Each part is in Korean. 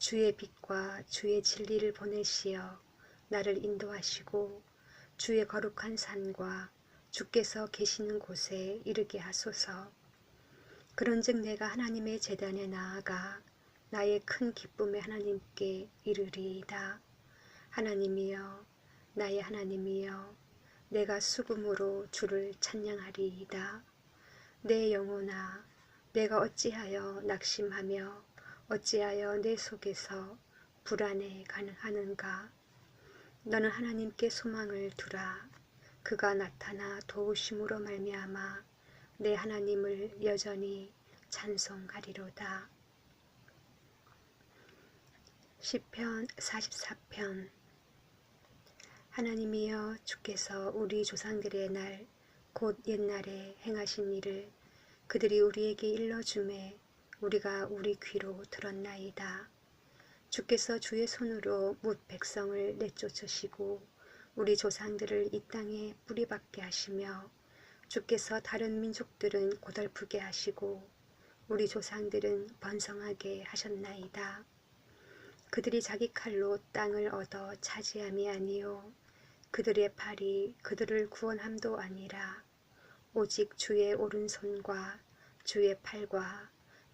주의 빛과 주의 진리를 보내시어 나를 인도하시고 주의 거룩한 산과 주께서 계시는 곳에 이르게 하소서. 그런즉 내가 하나님의 재단에 나아가 나의 큰 기쁨의 하나님께 이르리이다. 하나님이여 나의 하나님이여 내가 수금으로 주를 찬양하리이다. 내 영혼아 내가 어찌하여 낙심하며 어찌하여 내 속에서 불안해 가능하는가? 너는 하나님께 소망을 두라. 그가 나타나 도우심으로 말미암아 내 하나님을 여전히 찬송하리로다. 시편 44편 하나님이여 주께서 우리 조상들의 날 곧 옛날에 행하신 일을 그들이 우리에게 일러주매 우리가 우리 귀로 들었나이다. 주께서 주의 손으로 뭇 백성을 내쫓으시고 우리 조상들을 이 땅에 뿌리박게 하시며 주께서 다른 민족들은 고달프게 하시고 우리 조상들은 번성하게 하셨나이다. 그들이 자기 칼로 땅을 얻어 차지함이 아니요 그들의 팔이 그들을 구원함도 아니라 오직 주의 오른손과 주의 팔과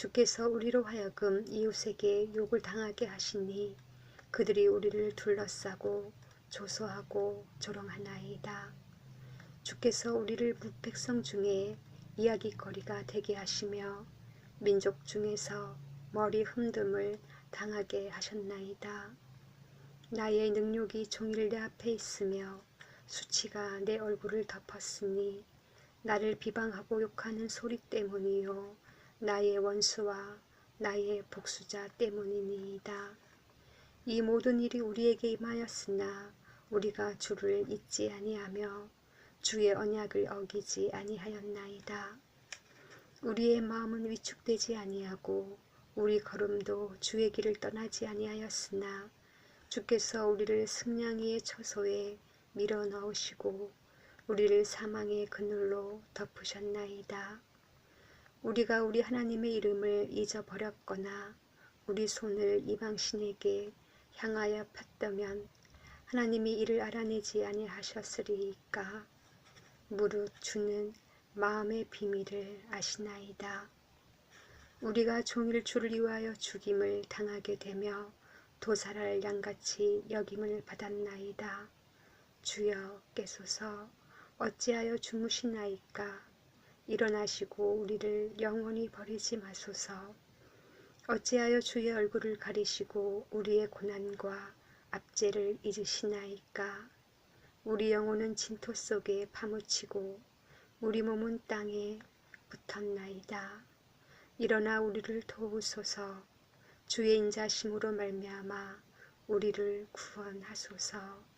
주께서 우리로 하여금 이웃에게 욕을 당하게 하시니 그들이 우리를 둘러싸고 조소하고 조롱하나이다. 주께서 우리를 무백성 중에 이야기거리가 되게 하시며 민족 중에서 머리 흠듦을 당하게 하셨나이다. 나의 능력이 종일 내 앞에 있으며 수치가 내 얼굴을 덮었으니 나를 비방하고 욕하는 소리 때문이요 나의 원수와 나의 복수자 때문이니이다. 이 모든 일이 우리에게 임하였으나 우리가 주를 잊지 아니하며 주의 언약을 어기지 아니하였나이다. 우리의 마음은 위축되지 아니하고 우리 걸음도 주의 길을 떠나지 아니하였으나 주께서 우리를 승냥이의 처소에 밀어 넣으시고 우리를 사망의 그늘로 덮으셨나이다. 우리가 우리 하나님의 이름을 잊어버렸거나 우리 손을 이방신에게 향하여 폈다면 하나님이 이를 알아내지 아니하셨으리이까 무릇 주는 마음의 비밀을 아시나이다. 우리가 종일 주를 위하여 죽임을 당하게 되며 도살할 양같이 여김을 받았나이다. 주여 깨소서 어찌하여 주무시나이까 일어나시고 우리를 영원히 버리지 마소서. 어찌하여 주의 얼굴을 가리시고 우리의 고난과 압제를 잊으시나이까 우리 영혼은 진토 속에 파묻히고 우리 몸은 땅에 붙었나이다. 일어나 우리를 도우소서 주의 인자심으로 말미암아 우리를 구원하소서